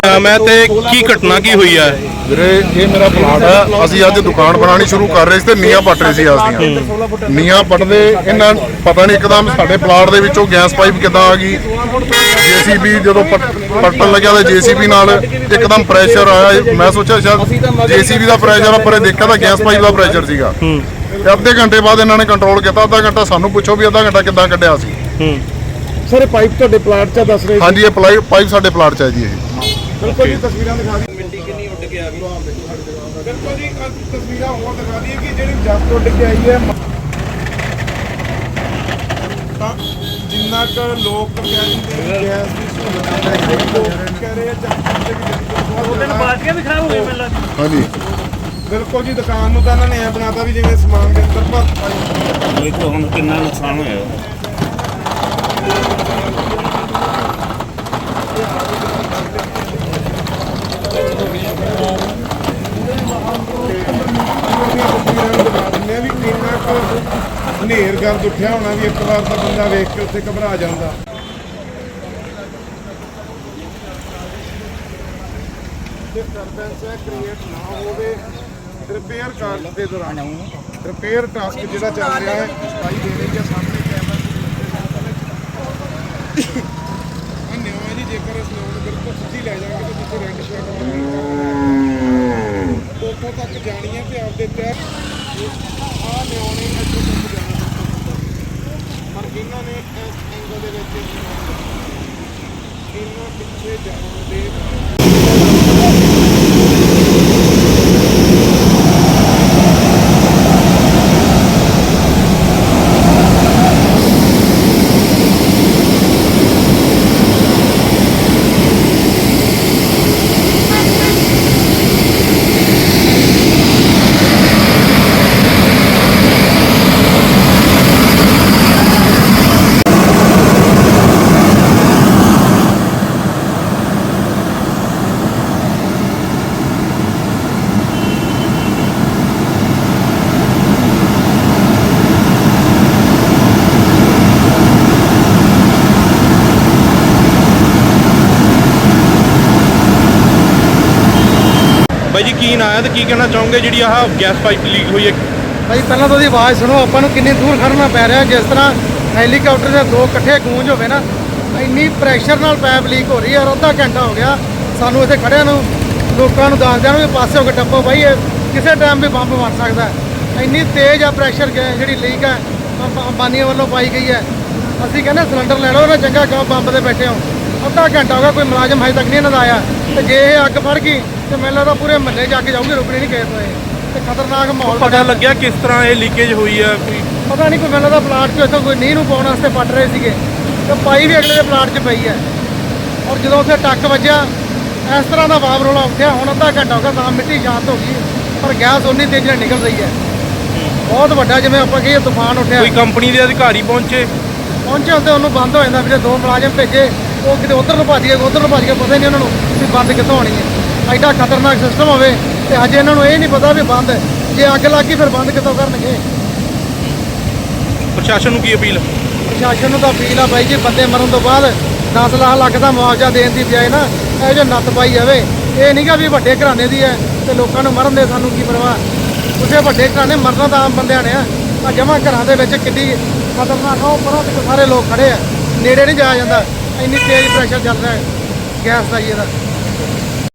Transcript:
ਨਾਮ ਹੈ ਤੇ ਕੀ ਘਟਨਾ ਕੀ ਹੋਈ ਹੈ ਵੀਰੇ ਇਹ ਮੇਰਾ ਪਲਾਟ ਹੈ ਅਸੀਂ ਅੱਜ ਦੁਕਾਨ ਬਣਾਉਣੀ ਸ਼ੁਰੂ ਕਰ ਰਹੇ ਸੀ ਤੇ ਨੀਆਂ ਪੱਟ ਰਹੇ ਸੀ ਆਸਦੀਆਂ ਨੀਆਂ ਪੱਟਦੇ ਇਹਨਾਂ ਪਤਾ ਨਹੀਂ ਇੱਕਦਮ ਸਾਡੇ ਪਲਾਟ ਦੇ ਵਿੱਚੋਂ ਗੈਸ ਪਾਈਪ ਕਿੱਦਾਂ ਆ ਗਈ। ਜੀਸੀਬੀ ਜਦੋਂ ਪੱਟ- ਪੱਟਣ ਲੱਗਿਆ ਤੇ ਜੀਸੀਬੀ ਨਾਲ ਇੱਕਦਮ ਪ੍ਰੈਸ਼ਰ ਆਇਆ। ਮੈਂ ਸੋਚਿਆ ਸ਼ਾਇਦ ਜੀਸੀਬੀ ਦਾ ਪ੍ਰੈਸ਼ਰ ਆ ਪਰ ਇਹ ਦੇਖਿਆ ਤਾਂ ਗੈਸ ਪਾਈਪ ਦਾ ਪ੍ਰੈਸ਼ਰ ਸੀਗਾ। ਤੇ ਅੱਧੇ ਘੰਟੇ ਬਾਅਦ ਇਹਨਾਂ ਨੇ ਕੰਟਰੋਲ ਕੀਤਾ। ਅੱਧਾ ਘੰਟਾ ਸਾਨੂੰ ਪੁੱਛੋ ਵੀ ਅੱਧਾ ਘੰਟਾ ਕਿੱਦਾਂ ਕੱਢਿਆ ਸੀ। ਸਰ ਇਹ ਪਾਈਪ ਤੁਹਾਡੇ ਪਲਾਟ 'ਚ ਆ ਦੱਸ ਰਹੇ ਹਾਂਜੀ ਇਹ ਪਾਈਪ ਸਾਡੇ ਪਲਾਟ 'ਚ ਹੈ ਜੀ ਇਹ। ਬਿਲਕੁਲ ਜੀ ਤਸਵੀਰਾਂ ਦਿਖਾ ਦਿਓ ਮਿੰਟੀ ਕਿੰਨੀ ਉੱਡ ਕੇ ਆ ਗਈ? ਬਿਲਕੁਲ ਜੀ ਆਹ ਤਸਵੀਰਾਂ ਹੋਰ ਦਿਖਾ ਦਈਏ ਕਿ ਜਿਹੜੀ ਜੱਟ ਉੱਡ ਕੇ ਆਈ ਹੈ। ਤਾਂ ਜਿੰਨਾ ਕੁ ਲੋਕ ਕਹਿੰਦੇ ਨੇ ਗੈਸ ਦੀ ਸਹੂਲਤ ਲੈ ਕੇ ਲੋਕ ਕਹਿ ਰਹੇ ਆ ਜੱਟ ਦੇ ਵੀ ਬਹੁਤ ਜ਼ਿਆਦਾ- ਬਾਟੀਆਂ ਵੀ ਖਰਾਬ ਹੋ ਗਈਆਂ ਮੈਨੂੰ ਲੱਗਦਾ ਹਾਂਜੀ। ਬਿਲਕੁਲ ਜੀ ਦੁਕਾਨ ਨੂੰ ਤਾਂ ਇਹਨਾਂ ਨੇ ਐ ਬਣਾਤਾ ਵੀ ਜਿਵੇਂ ਸਮਾਨ ਦੇ ਅੰਦਰ ਭਰ ਪਾਈ ਦੇਖੋ ਹੁਣ ਕਿੰਨਾ ਨੁਕਸਾਨ ਹੋਇਆ ਉਹਦੀਆਂ ਤਸਵੀਰਾਂ ਨੂੰ ਦਿਖਾ ਦਿੰਦੇ ਆ ਵੀ ਕਿੰਨਾ ਕੁ ਹਨੇਰ ਗਰਦ ਉੱਠਿਆ ਹੋਣਾ ਵੀ ਇੱਕ ਵਾਰ ਤਾਂ ਬੰਦਾ ਵੇਖ ਕੇ ਉੱਥੇ ਘਬਰਾ ਜਾਂਦਾ। ਡਿਸਟਰਬੈਂਸ ਹੈ ਕ੍ਰੀਏਟ ਨਾ ਹੋਵੇ। ਰਿਪੇਅਰ ਕਾਰਜ ਦੇ ਦੌਰਾਨ ਰਿਪੇਅਰ ਟਾਸਕ ਜਿਹੜਾ ਚੱਲ ਰਿਹਾ ਹੈ, ਸਫ਼ਾਈ ਦੇ ਰਹੀ ਹੈ ਸਾਹਮਣੇ ਕੈਮਰਾ ਧੰਨਵਾਦ ਜੀ ਜੇਕਰ ਇਸ ਲੋਨ ਬਿਲਕੁਲ ਸਿੱਧੀ ਲੈ ਜਾਵਾਂਗੇ ਤਾਂ ਜਿੱਥੇ ਰੈਂਟ ਸ਼ੇਅਰ ਉੱਥੋਂ ਤੱਕ ਜਾਣੀ ਹੈ ਤੇ ਆਪਦੇ ਤੈਅ ਆ ਲਿਆਉਣੇ ਇੱਥੋਂ ਤੱਕ ਨੇ ਇਸ ਐਂਗਲ ਦੇ ਵਿੱਚ ਇਹਨਾਂ ਪਿੱਛੇ ਜਾਣ ਦੇ ਬਾਈ ਜੀ ਕੀ ਤੇ ਕੀ ਕਹਿਣਾ ਚਾਹੋਗੇ ਜਿਹੜੀ ਆਹ ਗੈਸ ਪਾਈਪ ਲੀਕ ਹੋਈ ਹੈ? ਭਾਈ, ਪਹਿਲਾਂ ਤਾਂ ਉਹਦੀ ਆਵਾਜ਼ ਸੁਣੋ, ਆਪਾਂ ਨੂੰ ਕਿੰਨੀ ਦੂਰ ਖੜਨਾ ਪੈ ਰਿਹਾ, ਜਿਸ ਤਰ੍ਹਾਂ ਹੈਲੀਕਾਪਟਰ ਦੇ ਦੋ ਇਕੱਠੇ ਗੂੰਜ ਹੋਵੇ ਨਾ, ਇੰਨੀ ਪ੍ਰੈਸ਼ਰ ਨਾਲ ਪਾਈਪ ਲੀਕ ਹੋ ਰਹੀ ਹੈ ਔਰ ਅੱਧਾ ਘੰਟਾ ਹੋ ਗਿਆ ਸਾਨੂੰ ਇੱਥੇ ਖੜਿਆਂ ਨੂੰ, ਲੋਕਾਂ ਨੂੰ ਦੱਸਦਿਆਂ ਨੂੰ ਵੀ ਪਾਸੇ ਹੋ ਕੇ ਟੱਪੋ ਭਾਈ, ਇਹ ਕਿਸੇ ਟਾਈਮ ਵੀ ਬੰਬ ਬਣ ਸਕਦਾ ਇੰਨੀ ਤੇਜ਼ ਆ ਪ੍ਰੈਸ਼ਰ ਜਿਹੜੀ ਲੀਕ ਹੈ ਅੰਬ- ਵੱਲੋਂ ਪਾਈ ਗਈ ਹੈ। ਅਸੀਂ ਕਹਿੰਦੇ ਸਿਲੰਡਰ ਲੈ ਲਓ, ਨਾ ਚੰਗਾ ਕਿਉਂ ਬੰਬ ਤੇ ਬੈਠੇ ਹੋ। ਅੱਧਾ ਘੰਟਾ ਹੋ ਗਿਆ, ਕੋਈ ਮੁਲਾਜ਼ਮ ਹਜੇ ਤੱਕ ਨਹੀਂ ਇਹਨਾਂ ਦਾ ਆਇਆ। ਤੇ ਜੇ ਇਹ ਅੱਗ ਫੜ ਗਈ ਤੇ ਮੈਨੂੰ ਲੱਗਦਾ ਪੂਰੇ ਮਹੱਲੇ 'ਚ ਅੱਗ ਜਾਊਗੀ ਰੁਕਣੀ ਨਹੀਂ ਕਿਸੇ ਤੋਂ ਇਹ। ਤੇ ਖਤਰਨਾਕ ਮਾਹੌਲ ਪਤਾ ਲੱਗਿਆ ਕਿਸ ਤਰ੍ਹਾਂ ਇਹ ਲੀਕੇਜ ਹੋਈ ਹੈ ਕੋਈ ਪਤਾ ਨਹੀਂ ਕੋਈ ਮੈਨੂੰ ਲੱਗਦਾ ਪਲਾਟ 'ਚ ਇੱਥੋਂ ਕੋਈ ਨੀਂਹ ਨੂੰ ਪਾਉਣ ਵਾਸਤੇ ਪੱਟ ਰਹੇ ਸੀਗੇ। ਤੇ ਪਾਈ ਵੀ ਅਗਲੇ ਦੇ ਪਲਾਟ 'ਚ ਪਈ ਹੈ ਔਰ ਜਦੋਂ ਉੱਥੇ ਟੱਕ ਵੱਜਿਆ ਇਸ ਤਰ੍ਹਾਂ ਦਾ ਵਾਵ ਰੋਲਾ ਉੱਠਿਆ ਹੁਣ ਅੱਧਾ ਘੰਟਾ ਹੋ ਗਿਆ ਤਾਂ ਮਿੱਟੀ ਸ਼ਾਂਤ ਹੋ ਗਈ। ਪਰ ਗੈਸ ਉਨੀ ਤੇਜ਼ੀ ਨਾਲ ਨਿਕਲ ਰਹੀ ਹੈ। ਬਹੁਤ ਵੱਡਾ ਜਿਵੇਂ ਆਪਾਂ ਕਹੀਏ ਤੂਫਾਨ ਉੱਠਿਆ। ਕੋਈ ਕੰਪਨੀ ਦੇ ਅਧਿਕਾਰੀ ਪਹੁੰਚੇ? ਪਹੁੰਚੇ ਹੁੰਦੇ ਉਹਨੂੰ ਬੰਦ ਹੋ ਜਾਂਦਾ ਵੀਰੇ ਦੋ ਮੁਲਾਜ਼ਮ ਭੇਜੇ। ਉਹ ਕਿਤੇ ਉਧਰ ਨੂੰ ਭੱਜ ਗਏ ਉਧਰ ਨੂੰ ਭੱਜ ਗਏ ਪਤਾ ਨਹੀਂ ਉਹਨਾਂ ਨੂੰ ਵੀ ਬੰਦ ਕਿੱਥੋਂ ਹੋਣੀ ਹੈ। ਐਡਾ ਖਤਰਨਾਕ ਸਿਸਟਮ ਹੋਵੇ ਤੇ ਹਜੇ ਇਹਨਾਂ ਨੂੰ ਇਹ ਨਹੀਂ ਪਤਾ ਵੀ ਬੰਦ ਹੈ। ਜੇ ਅੱਗ ਲੱਗ ਗਈ ਫਿਰ ਬੰਦ ਕਿੱਥੋਂ ਕਰਨਗੇ? ਪ੍ਰਸ਼ਾਸਨ ਨੂੰ ਕੀ ਅਪੀਲ? ਪ੍ਰਸ਼ਾਸਨ ਨੂੰ ਤਾਂ ਅਪੀਲ ਆ ਬਾਈ ਜੀ ਬੰਦੇ ਮਰਨ ਤੋਂ ਬਾਅਦ 10 ਲੱਖ ਲੱਖ ਦਾ ਮੁਆਵਜ਼ਾ ਦੇਣ ਦੀ ਬਜਾਏ ਨਾ ਇਹ ਜੋ ਨੱਤ ਪਾਈ ਜਾਵੇ ਇਹ ਨਹੀਂਗਾ ਵੀ ਵੱਡੇ ਘਰਾਣੇ ਦੀ ਹੈ ਤੇ ਲੋਕਾਂ ਨੂੰ ਮਰਨ ਦੇ ਸਾਨੂੰ ਕੀ ਪਰਵਾਹ? ਉਸੇ ਵੱਡੇ ਘਰਾਣੇ ਮਰਨਾ ਤਾਂ ਆਮ ਬੰਦਿਆਂ ਨੇ ਆ। ਜਮਾ ਘਰਾਂ ਦੇ ਵਿੱਚ ਕਿੱਡੀ ਖਤਰਨਾਕ ਉਹ ਪਰਾਂ ਤੇ ਸਾਰੇ ਲੋਕ ਖੜੇ ਆ। ਨੇੜੇ ਨਹੀਂ ਜਾਇਆ ਜਾਂਦਾ। ਇੰਨੀ ਤੇਜ਼ ਪ੍ਰੈਸ਼ਰ ਚੱਲ ਰਿਹਾ ਹੈ ਗੈਸ ਦਾ ਜੀ ਇਹਦਾ।